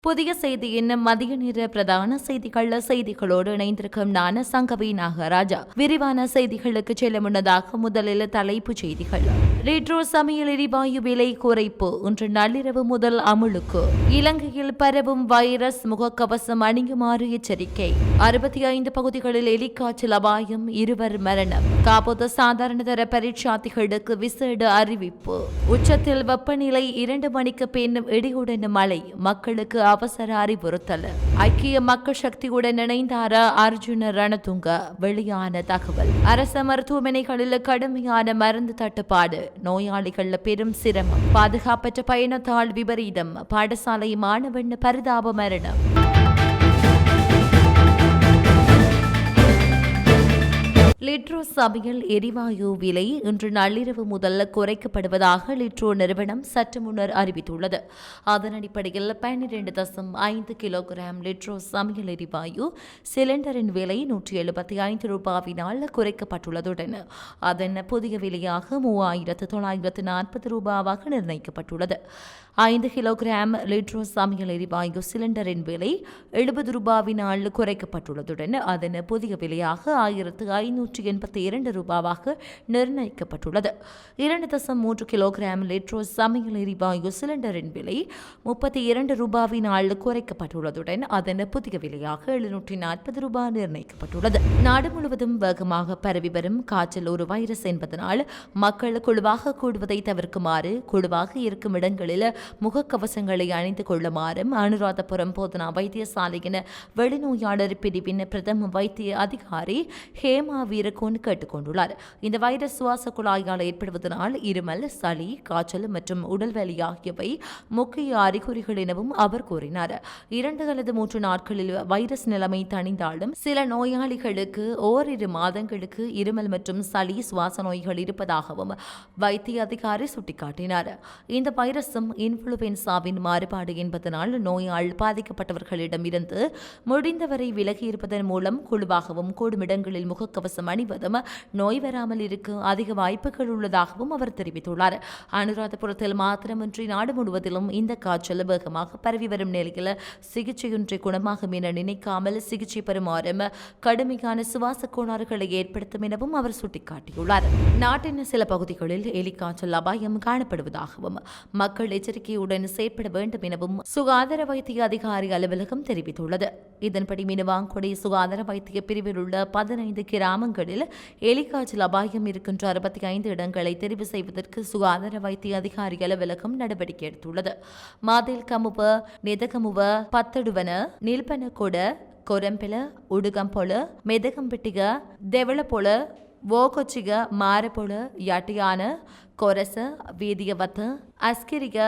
புதிய செய்தியின் மதிய நேர பிரதான செய்திகள் செய்திகளோடு இணைந்திருக்கும் நான சங்கவி நாகராஜா. விரிவான செய்திகளுக்கு செல்ல முன்னதாக முதலில் தலைப்புச் செய்திகள். ரேட்ரோ சமையல் எரிவாயு விலை குறைப்பு இன்று நள்ளிரவு முதல் அமுலுக்கு. இலங்கையில் பரவும் வைரஸ் முகக்கவசம் அணியுமாறு எச்சரிக்கை. அறுபத்தி ஐந்து பகுதிகளில் எலிக்காய்ச்சல் அபாயம் இருவர் மரணம். காப்போது சாதாரணதர பரீட்சார்த்திகளுக்கு விசேட அறிவிப்பு. உச்சத்தில் வெப்பநிலை இரண்டு மணிக்கு பின் இடியுடன் மழை. மக்களுக்கு அவசர அறிவுறுத்தல் ஐக்கிய மக்கள் சக்தியுடன் இணைந்தார அர்ஜுன ரணதுங்க வெளியான தகவல். அரச மருத்துவமனைகளில் கடுமையான மருந்து தட்டுப்பாடு. நோயாளிகள் பெரும் சிரமம். பாதுகாப்பற்ற பயணத்தால் விபரீதம். பாடசாலை மாணவன் பரிதாப மரணம். லிட்ரோ சபையில் எரிவாயு விலை இன்று நள்ளிரவு முதல் குறைக்கப்படுவதாக லிட்ரோ நிறுவனம் சற்று முன்னர் அறிவித்துள்ளது. அதன் அடிப்படையில் பன்னிரண்டு தசம் ஐந்து கிலோகிராம் லிட்ரோ சமையல் எரிவாயு சிலிண்டரின் விலை நூற்றி எழுபத்தி ஐந்து ரூபாவினால் குறைக்கப்பட்டுள்ளதுடன் அதன் புதிய விலையாக மூவாயிரத்து தொள்ளாயிரத்து நாற்பது ரூபாவாக நிர்ணயிக்கப்பட்டுள்ளது. ஐந்து கிலோகிராம் லிட்ரோ சமையல் எரிவாயு சிலிண்டரின் விலை எழுபது ரூபாவினால் குறைக்கப்பட்டுள்ளதுடன் அதன் புதிய விலையாக ஆயிரத்து நூற்றி எண்பத்தி இரண்டு ரூபாவாக நிர்ணயிக்கப்பட்டுள்ளது. இரண்டு தசம் மூன்று கிலோகிராம் லிட்ரோ சமையல் எரிவாயு சிலிண்டரின் விலை முப்பத்தி இரண்டு ரூபாவினால் குறைக்கப்பட்டுள்ளதுடன் அதன் புதிய விலையாக எழுநூற்றி நாற்பது ரூபாய் நிர்ணயிக்கப்பட்டுள்ளது. நாடு முழுவதும் வேகமாக பரவி வரும் காய்ச்சல் ஒரு வைரஸ் என்பதனால் மக்கள் குழுவாக கூடுவதை தவிர்க்குமாறு குழுவாக இருக்கும் இடங்களில் முகக்கவசங்களை அணிந்து கொள்ளுமாறும் அனுராதபுரம் போதனா வைத்தியசாலையின் வெளிநோயாளர் பிரிவின் பிரதம வைத்திய அதிகாரி ஹேமா வி வீரகோன் கேட்டுக்கொண்டுள்ளார். இந்த வைரஸ் சுவாச குழாயால் ஏற்படுவதனால் இருமல் சளி காய்ச்சல் மற்றும் உடல்வலி ஆகியவை முக்கிய அறிகுறிகள் எனவும் அவர் கூறினார். இரண்டு அல்லது மூன்று நாட்களில் வைரஸ் நிலைமை தணிந்தாலும் சில நோயாளிகளுக்கு ஓரிரு மாதங்களுக்கு இருமல் மற்றும் சளி சுவாச நோய்கள் இருப்பதாகவும் வைத்திய அதிகாரி சுட்டிக்காட்டினார். இந்த வைரஸும் இன்ஃபுளுவென்சாவின் மாறுபாடு என்பதனால் நோயால் பாதிக்கப்பட்டவர்களிடமிருந்து முடிந்தவரை விலகி இருப்பதன் மூலம் குழுவாகவும் கூடும் இடங்களில் முகக்கவசம் அணிவதும் நோய் வராமல் இருக்க அதிக வாய்ப்புகள் உள்ளதாகவும் அவர் தெரிவித்துள்ளார். அனுராதபுரத்தில் மாத்திரமின்றி நாடு முழுவதிலும் இந்த காய்ச்சல் வேகமாக பரவி வரும் நிலையில் சிகிச்சையின்றி குணமாகும் என நினைக்காமல் சிகிச்சை பெறுமாறும் கடுமையான சுவாச கோளாறுகளை ஏற்படுத்தும் எனவும் அவர் சுட்டிக்காட்டியுள்ளார். நாட்டின் சில பகுதிகளில் எலிக்காய்ச்சல் அபாயம் காணப்படுவதாகவும் மக்கள் எச்சரிக்கையுடன் செயற்பட வேண்டும் எனவும் சுகாதார வைத்திய அதிகாரி அலுவலகம் தெரிவித்துள்ளது. இதன்படி மினுவாங்குடி சுகாதார வைத்திய பிரிவில் உள்ள பதினைந்து கிராமங்களில் எலிக்காய்ச்சல் அபாயம் இருக்கின்ற அறுபத்தி ஐந்து இடங்களை தெரிவு செய்வதற்கு சுகாதார வைத்திய அதிகாரி அலுவலகம் நடவடிக்கை எடுத்துள்ளது. மாதில் கமுவ நெதகமுவ பத்தடுவன நில்பனகொட கொரம்பெல உடுகம்பொல மெதகம்பிட்டிக தெவளப்பொல வோகொச்சிக மாரப்பொல யாட்டியான கொரச வீதியவத்த அஸ்கிரிக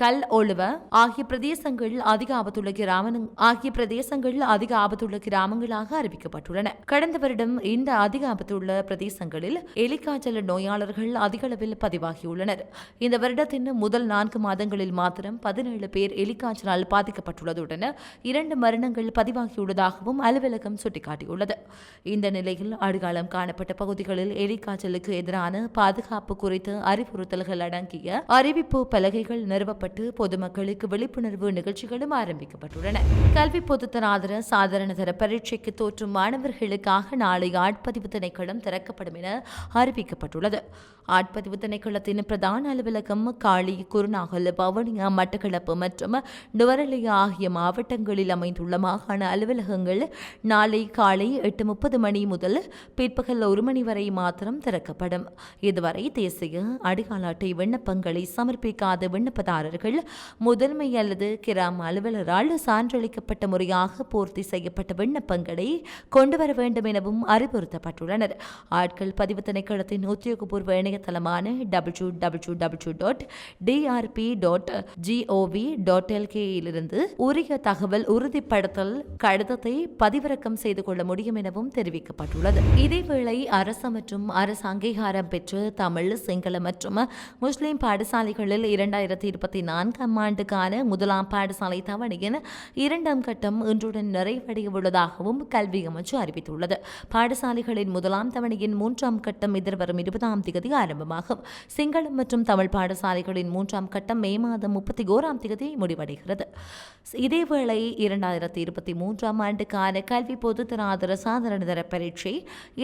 கல் ஒழுவ ஆகிய பிரதேசங்கள் அதிக ஆபத்துள்ள கிராம ஆகிய பிரதேசங்கள் அதிக ஆபத்துள்ள கிராமங்களாக அறிவிக்கப்பட்டுள்ளன. கடந்த வருடம் இந்த அதிக ஆபத்துள்ள பிரதேசங்களில் எலிக்காய்ச்சல் நோயாளர்கள் அதிக அளவில் பதிவாகியுள்ளனர். இந்த வருடத்தின் முதல் நான்கு மாதங்களில் மாத்திரம் பதினேழு பேர் எலிக்காய்ச்சலால் பாதிக்கப்பட்டுள்ளதுடன் இரண்டு மரணங்கள் பதிவாகியுள்ளதாகவும் அலுவலகம் சுட்டிக்காட்டியுள்ளது. இந்த நிலையில் அடுகாலம் காணப்பட்ட பகுதிகளில் எலிக்காய்ச்சலுக்கு எதிரான பாதுகாப்பு குறித்து அறிவுறுத்தல்கள் அடங்கிய அறிவிப்பு பலகைகள் நிறுவப்பட்டு செய்யப்பட்டு பொதுமக்களுக்கு விழிப்புணர்வு நிகழ்ச்சிகளும் ஆரம்பிக்கப்பட்டுள்ளன. கல்வி பொதுத்தராதர சாதாரண தர பரீட்சைக்கு தோற்றும் மாணவர்களுக்காக நாளை ஆட்பதிவு திணைக்களம் திறக்கப்படும் என அறிவிக்கப்பட்டுள்ளது. ஆட்பதிவு திணைக்களத்தின் பிரதான அலுவலகம் காளி குருநாகல் பவனியா மட்டக்களப்பு மற்றும் நுவரலியா ஆகிய மாவட்டங்களில் அமைந்துள்ள மாகாண அலுவலகங்கள் நாளை காலை எட்டு முப்பது மணி முதல் பிற்பகல் ஒரு மணி வரை மாத்திரம் திறக்கப்படும். இதுவரை தேசிய அடிகால அட்டை விண்ணப்பங்களை சமர்ப்பிக்காத விண்ணப்பதாரர்கள் முதன்மை அல்லது கிராம அலுவலரால் சான்றளிக்கப்பட்ட முறையாக பூர்த்தி செய்யப்பட்ட விண்ணப்பங்களை கொண்டுவர வேண்டும் எனவும் அறிவுறுத்தப்பட்டுள்ளனர். ஆட்கள் பதிவு திணைக்களத்தின் உத்தியோகபூர்வ இணையதளமான W W W dot DRP dot GOV dot எல்கேயிலிருந்து உரிய தகவல் உறுதிப்படுத்தல் கடிதத்தை பதிவிறக்கம் செய்து கொள்ள முடியும் எனவும் தெரிவிக்கப்பட்டுள்ளது. இதேவேளை அரசு மற்றும் அரசு அங்கீகாரம் பெற்று தமிழ் சிங்கள மற்றும் முஸ்லிம் பாடசாலைகளில் இரண்டாயிரத்தி இருபத்தி நான்காம் ஆண்டுக்கான முதலாம் பாடசாலை தவணையின் இரண்டாம் கட்டம் இன்றுடன் நிறைவடைய உள்ளதாகவும் கல்வி அமைச்சு அறிவித்துள்ளது. பாடசாலைகளின் முதலாம் தவணையின் மூன்றாம் கட்டம் எதிர்வரும் இருபதாம் தேதி ஆரம்பமாகும். சிங்களம் மற்றும் தமிழ் பாடசாலைகளின் மூன்றாம் கட்டம் மே மாதம் முப்பத்தி ஓராம் தேதி முடிவடைகிறது. இதேவேளை இரண்டாயிரத்தி இருபத்தி மூன்றாம் ஆண்டுக்கான கல்வி பொதுத்தராதர சாதாரண தர பரீட்சை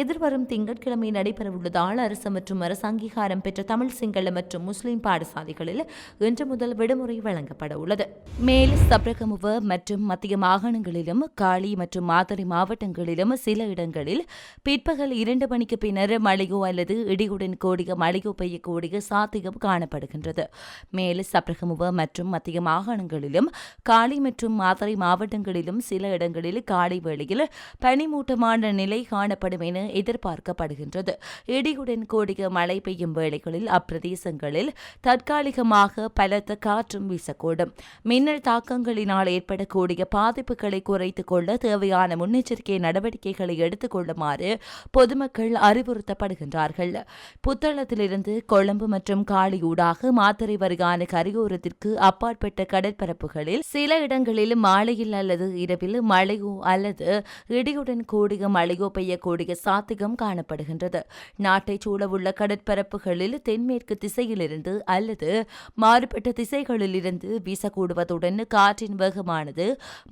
எதிர்வரும் திங்கட்கிழமை நடைபெறவுள்ளதால் அரசு மற்றும் அரசு அங்கீகாரம் பெற்ற தமிழ் சிங்கள மற்றும் முஸ்லிம் பாடசாலைகளில் இன்று முதல் விடுமுறை வழங்கப்பட உள்ளது. மேல் சப்ரகமுவ மற்றும் மத்திய மாகாணங்களிலும் காளி மற்றும் மாதிரி மாவட்டங்களிலும் சில இடங்களில் பிற்பகல் இரண்டு மணிக்கு பின்னர் மழையோ அல்லது இடியுடன் கூடிய மழையோ பெய்யக்கூடிய சாத்தியம் காணப்படுகின்றது. மேல் சப்ரகமுவ மற்றும் மத்திய மாகாணங்களிலும் காளி மற்றும் மாதிரி மாவட்டங்களிலும் சில இடங்களில் காலை வேளையில் பனிமூட்டமான நிலை காணப்படும் என எதிர்பார்க்கப்படுகின்றது. இடியுடன் கூடிய மழை பெய்யும் வேளைகளில் அப்பிரதேசங்களில் தற்காலிகமாக பலத்த காற்றும் வீசக்கூடும். மின்னல் தாக்கங்களினால் ஏற்படக்கூடிய பாதிப்புகளை குறைத்துக் கொள்ள தேவையான முன்னெச்சரிக்கை நடவடிக்கைகளை எடுத்துக் கொள்ளுமாறு பொதுமக்கள் அறிவுறுத்தப்படுகின்றார்கள். புத்தளத்திலிருந்து கொழும்பு மற்றும் காளி ஊடாக மாத்தறை வருகான கரையோரத்திற்கு அப்பாற்பட்ட கடற்பரப்புகளில் சில இடங்களில் மாலையில் அல்லது இரவில் மழையோ அல்லது இடியுடன் கூடிய மழையோ பெய்யக்கூடிய சாத்தியம் காணப்படுகின்றது. நாட்டை சூழவுள்ள கடற்பரப்புகளில் தென்மேற்கு திசையிலிருந்து அல்லது மாறுபட்ட திசைகளிலிருந்து வீசக்கூடுவதுடன் காற்றின் வேகமானது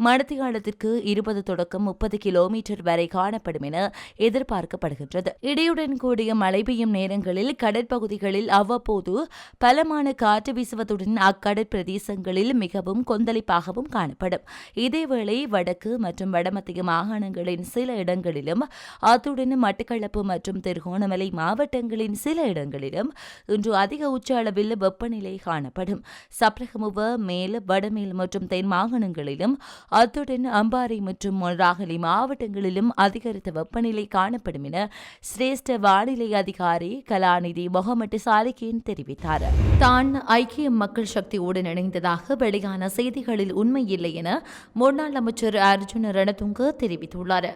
மணத்தியாலத்திற்கு இருபது தொடக்கம் முப்பது கிலோமீட்டர் வரை காணப்படும் என எதிர்பார்க்கப்படுகின்றது. இடியுடன் கூடிய மழை பெய்யும் நேரங்களில் கடற்பகுதிகளில் அவ்வப்போது பலமான காற்று வீசுவதுடன் அக்கடற்பிரதேசங்களில் மிகவும் கொந்தளிப்பாகவும் காணப்படும். இதேவேளை வடக்கு மற்றும் வடமத்திய மாகாணங்களின் சில இடங்களிலும் அத்துடன் மட்டக்களப்பு மற்றும் திருகோணமலை மாவட்டங்களின் சில இடங்களிலும் இன்று அதிக உச்ச அளவில் வெப்பநிலை காணப்படும். சப்ரகமுவ மேல் வடமேல் மற்றும் தென் மாகாணங்களிலும் அத்துடன் அம்பாறை மற்றும் ராகலி மாவட்டங்களிலும் அதிகரித்த வெப்பநிலை காணப்படும் என சிரேஷ்ட வானிலை அதிகாரி கலாநிதி முகமது சாலிகின் தெரிவித்தார். தான் ஐக்கிய மக்கள் சக்தியுடன் இணைந்ததாக வெளியான செய்திகளில் உண்மை இல்லை என முன்னாள் அமைச்சர் அர்ஜுன் ரணதுங்க தெரிவித்துள்ளார்.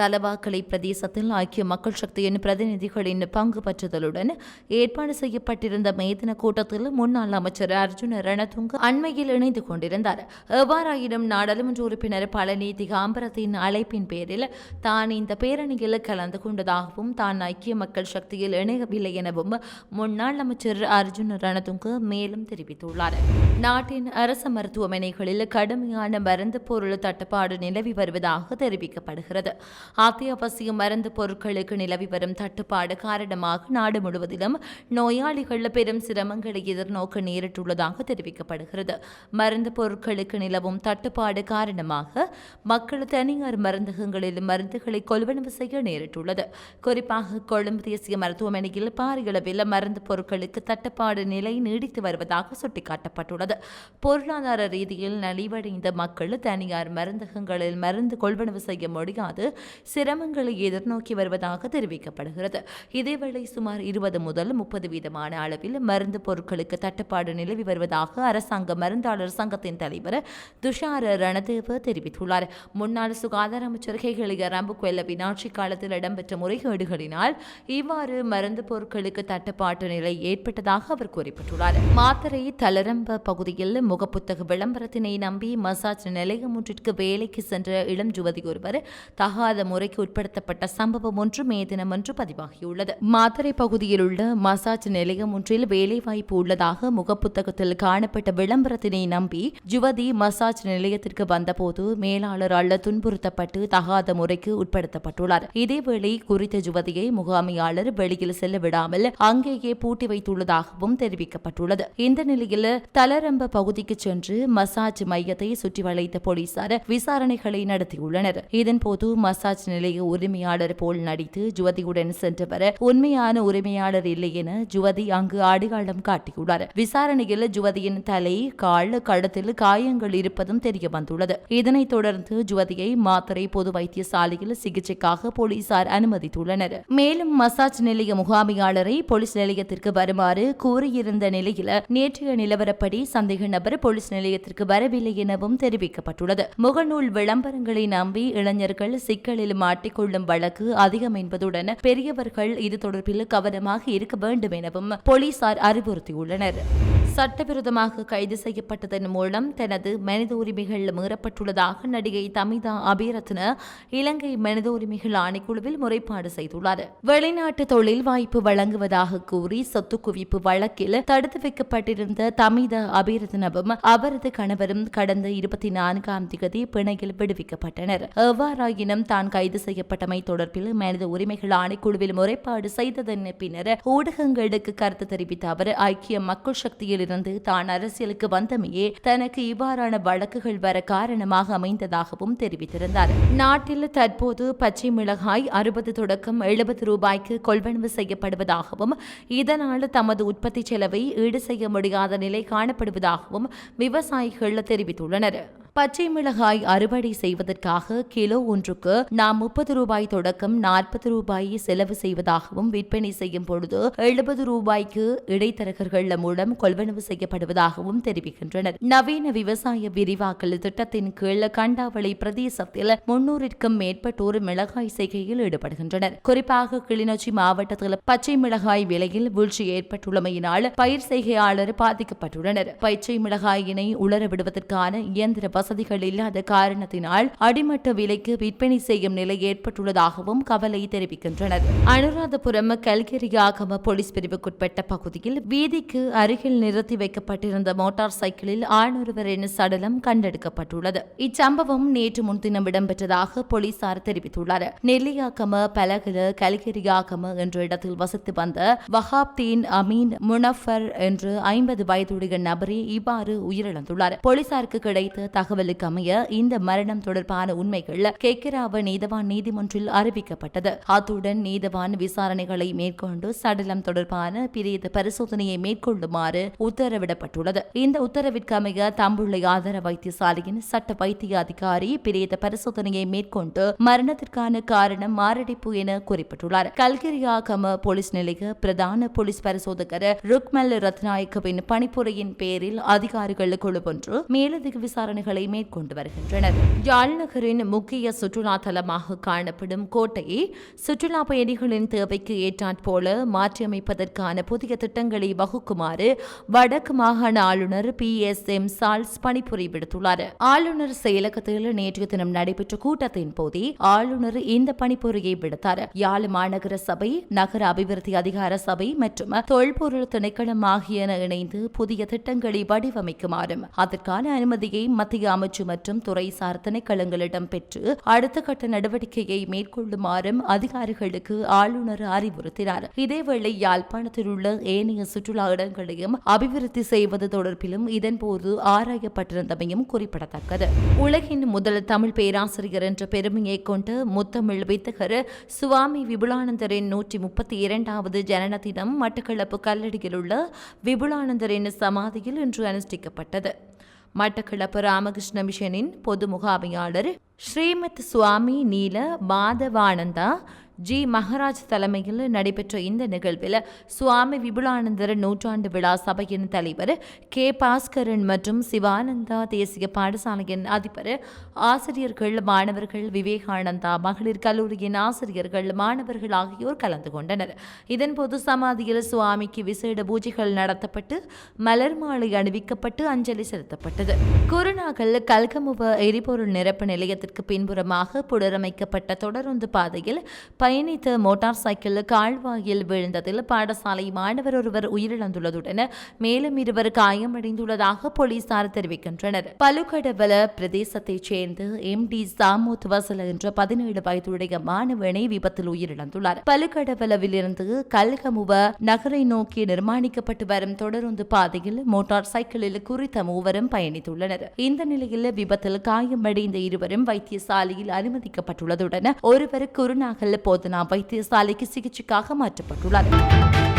தலவாக்கலை பிரதேசத்தில் ஐக்கிய மக்கள் சக்தியின் பிரதிநிதிகளின் பங்கு பற்றுதலுடன் ஏற்பாடு செய்யப்பட்டிருந்த மேதின கூட்டத்தில் முன்னாள் அமைச்சர் அர்ஜுன ரணதுங்க அண்மையில் இணைந்து கொண்டிருந்தார். எவ்வாறாயினும் நாடாளுமன்ற உறுப்பினர் பழனி திகாம்பரத்தின் அழைப்பின் பேரில் தான் இந்த பேரணியில் கலந்து கொண்டதாகவும் தான் ஐக்கிய மக்கள் சக்தியில் இணையவில்லை எனவும் முன்னாள் அமைச்சர் அர்ஜுன ரணதுங்க மேலும் தெரிவித்துள்ளார். நாட்டின் அரசு மருத்துவமனைகளில் கடுமையான மருந்து பொருள் தட்டுப்பாடு நிலவி வருவதாக தெரிவிக்கப்படுகிறது. அத்தியாவசிய மருந்து பொருட்களுக்கு நிலவி வரும் தட்டுப்பாடு காரணமாக நாடு முழுவதிலும் நோயாளிகள் பெரும் சிரமங்களை எதிர்நோக்க நேரிட்டுள்ளதாக தெரிவிக்கப்படுகிறது. மருந்து பொருட்களுக்கு நிலவும் தட்டுப்பாடு காரணமாக மக்கள் தனியார் மருந்தகங்களில் மருந்துகளை கொள்வனவு செய்ய நேரிட்டுள்ளது. குறிப்பாக கொழும்பு தேசிய மருத்துவமனையில் பாரியளவில் மருந்து பொருட்களுக்கு தட்டுப்பாடு நிலை நீடித்து வருவதாக சுட்டிக்காட்டப்பட்டுள்ளது. பொருளாதார ரீதியில் நலிவடைந்த மக்கள் தனியார் மருந்தகங்களில் மருந்து கொள்வனவு செய்ய முடியாது. சிரமங்களை எதிர்நோக்கி வருவதாக தெரிவிக்கப்படுகிறது. இதேவேளை சுமார் இருபது முதல் முப்பது வீதமான அளவில் மருந்து பொருட்களுக்கு தட்டுப்பாடு நிலவி வருவதாக அரசாங்க மருந்தாளர் சங்கத்தின் தலைவர் துஷார ரணதேவ தெரிவித்துள்ளார். முன்னாள் சுகாதார அமைச்சர் ஹெகலிய ரம்புக்வெல்ல வினாட்சி காலத்தில் இடம்பெற்ற முறைகேடுகளினால் இவ்வாறு மருந்து பொருட்களுக்கு தட்டுப்பாட்டு நிலை ஏற்பட்டதாக அவர் குறிப்பிட்டுள்ளார். மாத்தரை தளரம்ப பகுதியில் முகப்புத்தக விளம்பரத்தினை நம்பி மசாஜ் நிலையம் ஒன்றிற்கு வேலைக்கு சென்ற இளம் யுவதி ஒருவர் தகாத முறைக்கு உட்படுத்தப்பட்ட சம்பவம் ஒன்று மே தினம் ஒன்று பதிவாகியுள்ளது. மாத்தரை பகுதியில் உள்ள மசாஜ் நிலையம் ஒன்றில் வேலைவாய்ப்பு உள்ளதாக முகப்புத்தகத்தில் காணப்பட்ட விளம்பரத்தினை நம்பி யுவதி மசாஜ் நிலையத்திற்கு வந்தபோது மேலாளரால் துன்புறுத்தப்பட்டு தகாத முறைக்கு உட்படுத்தப்பட்டுள்ளார். இதேவேளை குறித்த யுவதியை முகாமையாளர் வெளியில் செல்ல விடாமல் அங்கேயே பூட்டி வைத்துள்ளதாகவும் தெரிவிக்கப்பட்டுள்ளது. இந்த நிலையில் தலரம்ப பகுதிக்கு சென்று மசாஜ் மையத்தை சுற்றி வளைத்த போலீசார் விசாரணைகளை நடத்தியுள்ளனர். இதன்போது மசாஜ் மசாஜ் நிலைய உரிமையாளர் போல் நடித்து ஜுவதியுடன் சென்றவர் உண்மையான உரிமையாளர் இல்லை என ஜுவதி அங்கு அடையாளம் காட்டியுள்ளார். விசாரணையில் ஜுவதியின் தலை கால் கழுத்தில் காயங்கள் இருப்பதும் தெரிய வந்துள்ளது. இதனைத் தொடர்ந்து ஜுவதியை மாத்தரை பொது வைத்தியசாலையில் சிகிச்சைக்காக போலீசார் அனுமதித்துள்ளனர். மேலும் மசாஜ் நிலைய முகாமையாளரை போலீஸ் நிலையத்திற்கு வருமாறு கூறியிருந்த நிலையில் நேற்றைய நிலவரப்படி சந்தேக நபர் போலீஸ் நிலையத்திற்கு வரவில்லை எனவும் தெரிவிக்கப்பட்டுள்ளது. முகநூல் விளம்பரங்களை நம்பி இளைஞர்கள் சிக்கல் சிக்கலில் மாட்டிக்கொள்ளும் வழக்கு அதிகம் என்பதுடன் பெரியவர்கள் இது தொடர்பில் கவனமாக இருக்க வேண்டும் எனவும் போலீசார் அறிவுறுத்தியுள்ளனர். சட்டவிரோதமாக கைது செய்யப்பட்டதன் மூலம் தனது மனித உரிமைகள் மீறப்பட்டுள்ளதாக நடிகை தமிதா அபிரத்ன இலங்கை மனித உரிமைகள் ஆணைக்குழுவில் முறைப்பாடு செய்துள்ளார். வெளிநாட்டு தொழில் வாய்ப்பு வழங்குவதாக கூறி சொத்து குவிப்பு வழக்கில் தடுத்து வைக்கப்பட்டிருந்த தமிதா அபிரத்னவும் அவரது கணவரும் கடந்த இருபத்தி நான்காம் தேதி பிணையில் விடுவிக்கப்பட்டனர். எவ்வாறாயினும் தான் கைது செய்யப்பட்டமை தொடர்பில் மனித உரிமைகள் ஆணைக்குழுவில் முறைப்பாடு செய்ததன் பின்னர் ஊடகங்களுக்கு கருத்து தெரிவித்த அவர் ஐக்கிய மக்கள் சக்தியில் இருந்து தான் அரசியலுக்கு வந்தமையே தனக்கு இவ்வாறான வழக்குகள் வர காரணமாக அமைந்ததாகவும் தெரிவித்திருந்தார். நாட்டில் தற்போது பச்சை மிளகாய் அறுபது தொடக்கம் எழுபது ரூபாய்க்கு கொள்வனவு செய்யப்படுவதாகவும் இதனால் தமது உற்பத்தி செலவை ஈடு செய்ய முடியாத நிலை காணப்படுவதாகவும் விவசாயிகள் தெரிவித்துள்ளனர். பச்சை மிளகாய் அறுவடை செய்வதற்காக கிலோ ஒன்றுக்கு நாம் முப்பது ரூபாய் தொடக்கம் நாற்பது ரூபாயை செலவு செய்வதாகவும் விற்பனை செய்யும் பொழுது எழுபது ரூபாய்க்கு இடைத்தரகர்கள் மூலம் கொள்வனவு செய்யப்படுவதாகவும் தெரிவிக்கின்றனர். நவீன விவசாய விரிவாக்கல் திட்டத்தின் கீழ் கண்டாவளி பிரதேசத்தில் முன்னூறிற்கும் மேற்பட்டோர் மிளகாய் செய்கையில் ஈடுபடுகின்றனர். குறிப்பாக கிளிநொச்சி மாவட்டத்தில் பச்சை மிளகாய் விலையில் வீழ்ச்சி ஏற்பட்டுள்ளமையினால் பயிர் செய்கையாளர் பாதிக்கப்பட்டுள்ளனர். பச்சை மிளகாயினை உலர விடுவதற்கான இயந்திர வசதிகள் இல்லாத காரணத்தினால் அடிமட்ட விலைக்கு விற்பனை செய்யும் நிலை ஏற்பட்டுள்ளதாகவும் கவலை தெரிவிக்கின்றனர். அனுராதபுரம் கல்கெரியாகம போலீஸ் பிரிவுக்குட்பட்ட பகுதியில் வீதிக்கு அருகில் நிறுத்தி வைக்கப்பட்டிருந்த மோட்டார் சைக்கிளில் ஆணொருவரின் சடலம் கண்டெடுக்கப்பட்டுள்ளது. இச்சம்பவம் நேற்று முன்தினம் இடம்பெற்றதாக போலீசார் தெரிவித்துள்ளனர். நெல்லியாக்கம பலகல கல்கெரியாகம என்ற இடத்தில் வசித்து வந்த வஹாப்தீன் அமீன் முனஃபர் என்று ஐம்பது வயதுடைய நபரே இவ்வாறு உயிரிழந்துள்ளார். போலீசாருக்கு கிடைத்த தகவலுக்கு அமைய இந்த மரணம் தொடர்பான உண்மைகள் கேக்கிராவ நீதவான் நீதிமன்றில் அறிவிக்கப்பட்டது. அத்துடன் நீதவான் விசாரணைகளை மேற்கொண்டு சடலம் தொடர்பான பிரேத பரிசோதனையை மேற்கொள்ளுமாறு உத்தரவிடப்பட்டுள்ளது. இந்த உத்தரவிற்கு அமைய தம்புள்ளை ஆதார வைத்தியசாலையின் சட்ட வைத்திய அதிகாரி பிரேத பரிசோதனையை மேற்கொண்டு மரணத்திற்கான காரணம் மாரடைப்பு என குறிப்பிட்டுள்ளார். கல்கிரியாகம போலீஸ் நிலைய பிரதான போலீஸ் பரிசோதகர் ருக்மல் ரத்நாயக்கவின் பணிப்புரையின் பேரில் அதிகாரிகள் குழு ஒன்று மேலதிக விசாரணைகளை பணிகளை மேற்கொண்டு வருகின்றனர். யாழ் நகரின் முக்கிய சுற்றுலா தலமாக காணப்படும் கோட்டையை சுற்றுலா பயணிகளின் தேவைக்கு ஏற்றாற்போல மாற்றியமைப்பதற்கான புதிய திட்டங்களை வகுக்குமாறு வடக்கு மாகாண ஆளுநர் பி. எஸ். எம். சால்ஸ் பணிபுரி விடுத்துள்ளார் ஆளுநர் செயலகத்தில் நேற்றைய தினம் நடைபெற்ற கூட்டத்தின் போதே ஆளுநர் இந்த பணிப்புரையை விடுத்தார். யாழ் மாநகர சபை நகர அபிவிருத்தி அதிகார சபை மற்றும் தொல்பொருள் திணைக்களம் ஆகியன இணைந்து புதிய திட்டங்களை வடிவமைக்குமாறும் அதற்கான அனுமதியை மத்திய அமைச்சு மற்றும் துறைசார் திணைக்களங்களிடம் பெற்று அடுத்த கட்ட நடவடிக்கையை மேற்கொள்ளுமாறும் அதிகாரிகளுக்கு ஆளுநர் அறிவுறுத்தினார். இதேவேளை யாழ்ப்பாணத்தில் உள்ள ஏனைய சுற்றுலா இடங்களையும் அபிவிருத்தி செய்வது தொடர்பிலும் இதன்போது ஆராயப்பட்டிருந்தமையும் குறிப்பிடத்தக்கது. உலகின் முதல் தமிழ் பேராசிரியர் என்ற பெருமையை கொண்டு முத்தமிழ் வித்தகர் சுவாமி விபுலானந்தரின் நூற்றி முப்பத்தி இரண்டாவது ஜனன தினம் மட்டக்களப்பு கல்லடியில் உள்ள விபுலானந்தரின் சமாதியில் இன்று அனுஷ்டிக்கப்பட்டது. மட்டக்களப்பு ராமகிருஷ்ண மிஷனின் பொது முகாமையாளர் ஸ்ரீமத் சுவாமி நீல மாதவானந்தா ஜி. மகராஜ் தலைமையில் நடைபெற்ற இந்த நிகழ்வில் சுவாமி விபுலானந்தர் நூற்றாண்டு விழா சபையின் தலைவர் கே. பாஸ்கரன் மற்றும் சிவானந்தா தேசிய பாடசாலையின் அதிபர் ஆசிரியர்கள் மாணவர்கள் விவேகானந்தா மகளிர் கல்லூரியின் ஆசிரியர்கள் மாணவர்கள் ஆகியோர் கலந்து கொண்டனர். இதன்போது சமாதியில் சுவாமிக்கு விசேட பூஜைகள் நடத்தப்பட்டு மலர் மாலை அணிவிக்கப்பட்டு அஞ்சலி செலுத்தப்பட்டது. குருநாகல் கல்கமுவ எரிபொருள் நிரப்பு நிலையத்திற்கு பின்புறமாக புனரமைக்கப்பட்ட தொடருந்து பாதையில் பயணித்த மோட்டார் சைக்கிள் கால்வாயில் விழுந்ததில் பாடசாலை மாணவர் ஒருவர் உயிரிழந்துள்ளதுடன் மேலும் இருவர் காயமடைந்துள்ளதாக போலீசார் தெரிவிக்கின்றனர். பலுக்கடவல பிரதேசத்தைச் சேர்ந்த எம் டி சாமுத் வசல என்ற பதினேழு வயதுடைய மாணவனை விபத்தில் உயிரிழந்துள்ளார். பலுக்கடவலவில் இருந்து கல்கமுவ நகரை நோக்கி நிர்மாணிக்கப்பட்டு வரும் தொடருந்து பாதையில் மோட்டார் சைக்கிளில் குறித்த மூவரும் பயணித்துள்ளனர். இந்த நிலையில் விபத்தில் காயமடைந்த இருவரும் வைத்தியசாலையில் அனுமதிக்கப்பட்டுள்ளதுடன் ஒருவர் குருநாகல் போதனா வைத்தியசாலைக்கு சிகிச்சைக்காக மாற்றப்பட்டுள்ளார்